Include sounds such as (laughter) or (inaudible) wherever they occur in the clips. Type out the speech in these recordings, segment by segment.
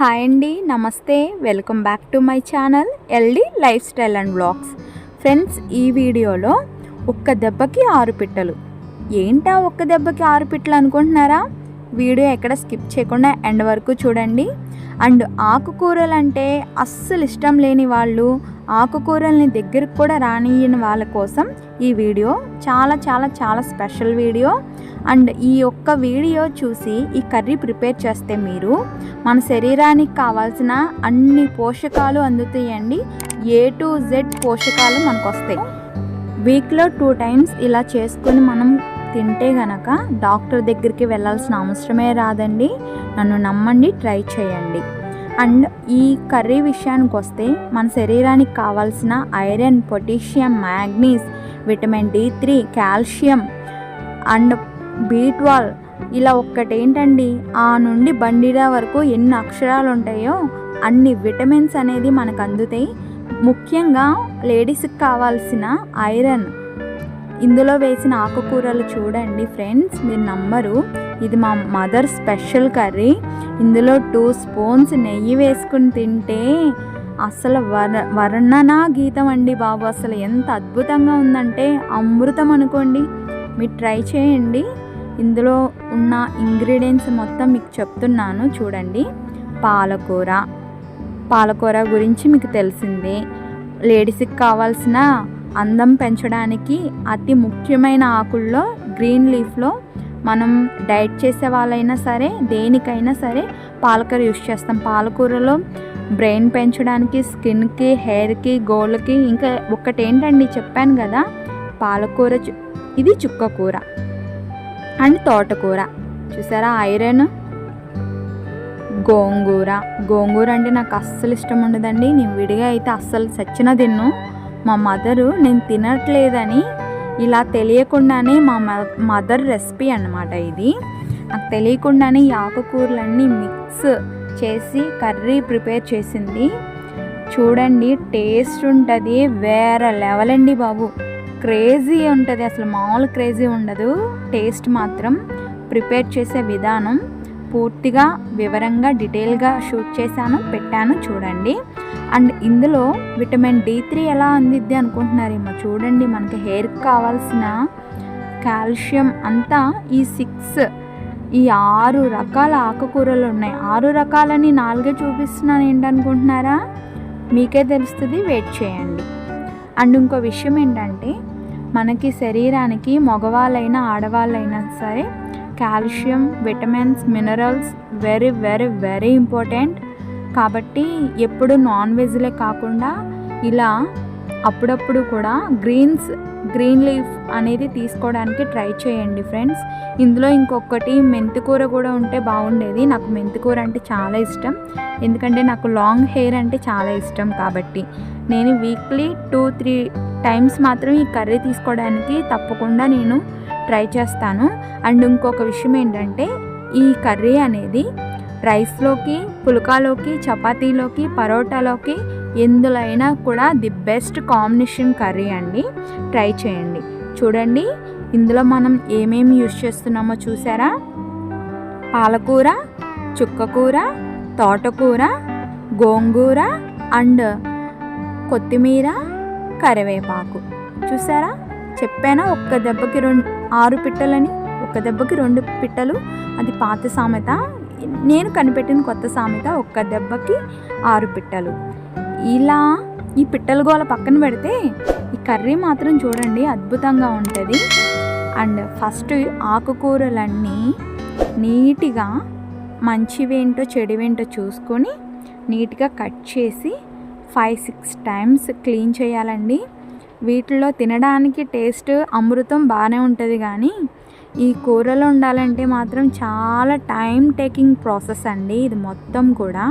Hi అండి నమస్తే. Welcome back to my channel LD life style and blogs friends ఈ వీడియోలో ఒక్క దెబ్బకి ఆరు పిట్టలు. ఏంటా ఒక్క దెబ్బకి ఆరు పిట్టలు అనుకుంటున్నారా? వీడియో ఎక్కడ స్కిప్ చేయకుండా ఎండ్ వరకు చూడండి. అండ్ ఆకుకూరలు అంటే అస్సలు ఇష్టం లేని వాళ్ళు ఆకుకూరల్ని దగ్గరకు కూడా రానియని వాళ్ళ కోసం ఈ వీడియో చాలా చాలా చాలా స్పెషల్ వీడియో. అండ్ ఈ ఒక్క వీడియో చూసి ఈ కర్రీ ప్రిపేర్ చేస్తే మీరు మన శరీరానికి కావాల్సిన అన్ని పోషకాలు అందుతాయండి. ఏ టు జెడ్ పోషకాలు మనకు వస్తాయి వీక్లో టూ టైమ్స్ ఇలా చేసుకొని మనం తింటే గనక డాక్టర్ దగ్గరికి వెళ్ళాల్సిన అవసరమే రాదండి. నన్ను నమ్మండి ట్రై చేయండి. అండ్ ఈ కర్రీ విషయానికి వస్తే మన శరీరానికి కావాల్సిన iron potassium magnesium vitamin D three calcium and బీట్వాల్ ఇలా ఒక్కటేంటండి? ఆ నుండి బండిరా వరకు ఎన్ని అక్షరాలు ఉంటాయో అన్ని విటమిన్స్ అనేది మనకు అందుతాయి. ముఖ్యంగా లేడీస్కి కావాల్సిన ఐరన్ ఇందులో వేసిన ఆకుకూరలు చూడండి ఫ్రెండ్స్ మీరు నమ్మరు. ఇది మా మదర్ స్పెషల్ కర్రీ. ఇందులో టూ స్పూన్స్ నెయ్యి వేసుకుని తింటే అసలు వర వర్ణనా గీతం అండి బాబు. అసలు ఎంత అద్భుతంగా ఉందంటే అమృతం అనుకోండి. మీరు ట్రై చేయండి. ఇందులో ఉన్న ఇంగ్రీడియంట్స్ మొత్తం మీకు చెప్తున్నాను చూడండి. పాలకూర. పాలకూర గురించి మీకు తెలిసిందే. లేడీస్కి కావాల్సిన అందం పెంచడానికి అతి ముఖ్యమైన ఆకుల్లో గ్రీన్ లీఫ్లో మనం డైట్ చేసే వాళ్ళైనా సరే దేనికైనా సరే పాలకూర యూస్ చేస్తాం. పాలకూరలో బ్రెయిన్ పెంచడానికి స్కిన్కి హెయిర్కి గోల్కి ఇంకా ఒక్కటి ఏంటండి చెప్పాను కదా పాలకూర చు- ఇది చుక్కకూర అండ్ తోటకూర. చూసారా ఐరన్? గోంగూర. గోంగూర అంటే నాకు అస్సలు ఇష్టం ఉండదండి. నేను విడిగా అయితే అస్సలు చచ్చిన తిన్ను. మా మదరు నేను తినట్లేదని ఇలా తెలియకుండానే మా మ- మదర్ రెసిపీ అన్నమాట ఇది. నాకు తెలియకుండానే ఈ ఆకుకూరలన్నీ మిక్స్ చేసి కర్రీ ప్రిపేర్ చేసింది. చూడండి టేస్ట్ ఉంటుంది వేరే లెవెల్ అండి బాబు. క్రేజీ ఉంటుంది అసలు మామూలు క్రేజీ ఉండదు. టేస్ట్ మాత్రం ప్రిపేర్ చేసే విధానం పూర్తిగా వివరంగా డీటెయిల్గా షూట్ చేశాను పెట్టాను చూడండి. అండ్ ఇందులో విటమిన్ డి త్రీ ఎలా అందిద్ది అనుకుంటున్నారేమో చూడండి. మనకి హెయిర్కి కావాల్సిన కాల్షియం అంతా ఈ సిక్స్ ఈ ఆరు రకాల ఆకుకూరలు ఉన్నాయి. ఆరు రకాలని నాలుగే చూపిస్తున్నాను ఏంటనుకుంటున్నారా? మీకే తెలుస్తుంది వెయిట్ చేయండి. అండ్ ఇంకో విషయం ఏంటంటే మనకి శరీరానికి మగవాళ్ళైనా ఆడవాళ్ళైనా సరే calcium vitamins minerals very very very important. కాబట్టి ఎప్పుడు నాన్ వెజ్లే కాకుండా ఇలా అప్పుడప్పుడు కూడా గ్రీన్స్ గ్రీన్ లీఫ్ అనేది తీసుకోవడానికి ట్రై చేయండి ఫ్రెండ్స్. ఇందులో ఇంకొకటి మెంతికూర కూడా ఉంటే బాగుండేది. నాకు మెంతికూర అంటే చాలా ఇష్టం. ఎందుకంటే నాకు లాంగ్ హెయిర్ అంటే చాలా ఇష్టం కాబట్టి. నేను వీక్లీ టూ త్రీ టైమ్స్ మాత్రం ఈ కర్రీ తీసుకోవడానికి తప్పకుండా నేను ట్రై చేస్తాను. అండ్ ఇంకొక విషయం ఏంటంటే ఈ కర్రీ అనేది రైస్లోకి పుల్కాలోకి చపాతీలోకి పరోటాలోకి ఎందులో అయినా కూడా ది బెస్ట్ కాంబినేషన్ కర్రీ అండి. ట్రై చేయండి. చూడండి ఇందులో మనం ఏమేమి యూస్ చేస్తున్నామో చూసారా? పాలకూర చుక్కకూర తోటకూర గోంగూర అండ్ కొత్తిమీర కరివేపాకు. చూసారా? చెప్పానా ఒక్క దెబ్బకి రెండు ఆరు పిట్టలని ఒక దెబ్బకి రెండు పిట్టలు అది పాత సామెత. నేను కనిపెట్టిన కొత్త సామెత ఒక్క దెబ్బకి ఆరు పిట్టలు. ఇలా ఈ పిట్టల గోల పక్కన పెడితే ఈ కర్రీ మాత్రం చూడండి అద్భుతంగా ఉంటుంది. అండ్ ఫస్ట్ ఆకుకూరలన్నీ నీట్గా మంచివేంటో చెడివేంటో చూసుకొని నీట్గా కట్ చేసి ఫైవ్ సిక్స్ టైమ్స్ క్లీన్ చేయాలండి. వీటిలో తినడానికి టేస్ట్ అమృతం బాగానే ఉంటుంది కానీ ఈ కూరలో ఉండాలంటే మాత్రం చాలా టైం టేకింగ్ ప్రాసెస్ అండి ఇది మొత్తం కూడా.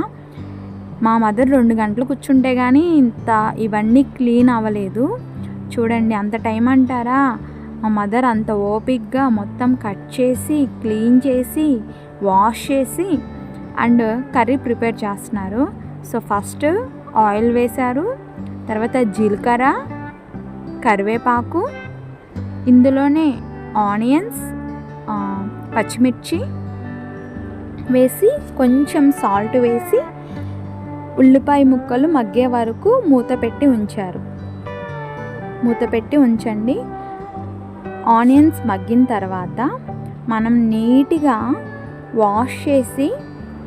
మా మదర్ రెండు గంటలు కూర్చుంటే కానీ ఇంత ఇవన్నీ క్లీన్ అవ్వలేదు. చూడండి అంత టైం అంటారా? మా మదర్ అంత ఓపిక్గా మొత్తం కట్ చేసి క్లీన్ చేసి వాష్ చేసి అండ్ కర్రీ ప్రిపేర్ చేస్తున్నారు. సో ఫస్ట్ ఆయిల్ వేశారు తర్వాత జీలకర్ర కరివేపాకు ఇందులోనే ఆనియన్స్ పచ్చిమిర్చి వేసి కొంచెం సాల్ట్ వేసి ఉల్లిపాయ ముక్కలు మగ్గే వరకు మూత పెట్టి ఉంచారు. మూత పెట్టి ఉంచండి. ఆనియన్స్ మగ్గిన తర్వాత మనం నీట్గా వాష్ చేసి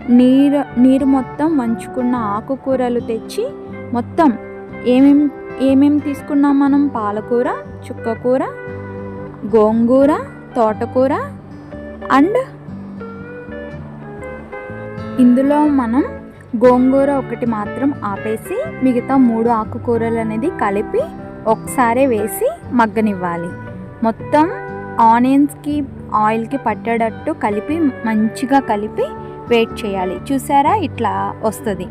నీరు నీరు మొత్తం వంచుకున్న ఆకుకూరలు తెచ్చి మొత్తం ఏమేం ఏమేమి తీసుకున్నాం మనం? పాలకూర చుక్కకూర గోంగూర తోటకూర అండ్ ఇందులో మనం గోంగూర ఒకటి మాత్రం ఆపేసి మిగతా మూడు ఆకుకూరలు అనేది కలిపి ఒకసారి వేసి మగ్గనివ్వాలి. మొత్తం ఆనియన్స్కి ఆయిల్కి పట్టేటట్టు కలిపి మంచిగా కలిపి వెయిట్ చేయాలి. చూసారా? ఇట్లా వస్తుంది.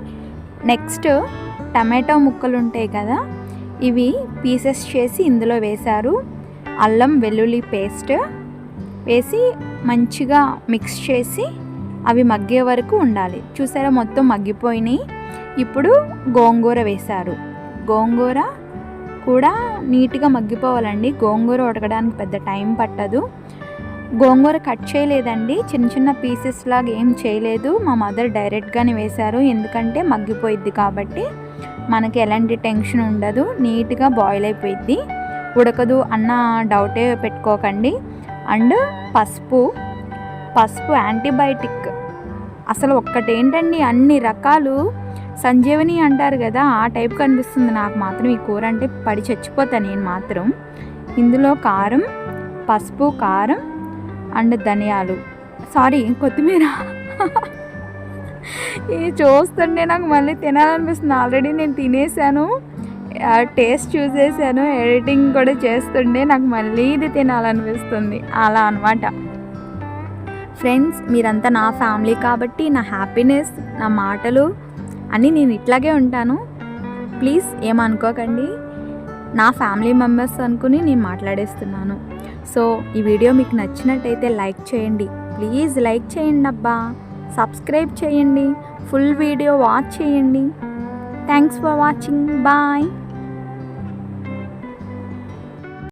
నెక్స్ట్ టమాటో ముక్కలు ఉంటాయి కదా? ఇవి పీసెస్ చేసి ఇందులో వేశారు. అల్లం వెల్లుల్లి పేస్ట్ వేసి మంచిగా మిక్స్ చేసి అవి మగ్గే వరకు ఉండాలి. చూసారా మొత్తం మగ్గిపోయినాయి. ఇప్పుడు గోంగూర వేశారు. గోంగూర కూడా నీట్గా మగ్గిపోవాలండి. గోంగూర ఉడకడానికి పెద్ద టైం పట్టదు. గోంగూర కట్ చేయలేదండి. చిన్న చిన్న పీసెస్ లాగా ఏం చేయలేదు. మా మదర్ డైరెక్ట్గానే వేశారు. ఎందుకంటే మగ్గిపోయిద్ది కాబట్టి మనకి ఎలాంటి టెన్షన్ ఉండదు నీట్గా బాయిల్ అయిపోయిద్ది. ఉడకదు అన్న డౌటే పెట్టుకోకండి. అండ్ పసుపు పసుపు యాంటీబయాటిక్. అసలు ఒక్కటేంటండి అన్ని రకాలు సంజీవని అంటారు కదా ఆ టైప్ కనిపిస్తుంది నాకు మాత్రం. ఈ కూర అంటే పడి చచ్చిపోతాను నేను మాత్రం. ఇందులో కారం పసుపు కారం అండ్ ధనియాలు. సారీ కొత్తిమీర. (laughs) ఇది చూస్తుంటే నాకు మళ్ళీ తినాలనిపిస్తుంది. ఆల్రెడీ నేను తినేసాను. టేస్ట్ చూసేసాను. ఎడిటింగ్ కూడా చేస్తుండే నాకు మళ్ళీ ఇది తినాలనిపిస్తుంది. అలా అనమాట ఫ్రెండ్స్ మీరంతా నా ఫ్యామిలీ కాబట్టి నా హ్యాపీనెస్ నా మాటలు అని నేను ఇట్లాగే ఉంటాను. ప్లీజ్ ఏమనుకోకండి. నా ఫ్యామిలీ మెంబర్స్ అనుకుని నేను మాట్లాడేస్తున్నాను. సో ఈ వీడియో మీకు నచ్చినట్టయితే లైక్ చేయండి. ప్లీజ్ లైక్ చేయండి అబ్బా. సబ్స్క్రైబ్ చేయండి. ఫుల్ వీడియో వాచ్ చేయండి. Thanks for watching bye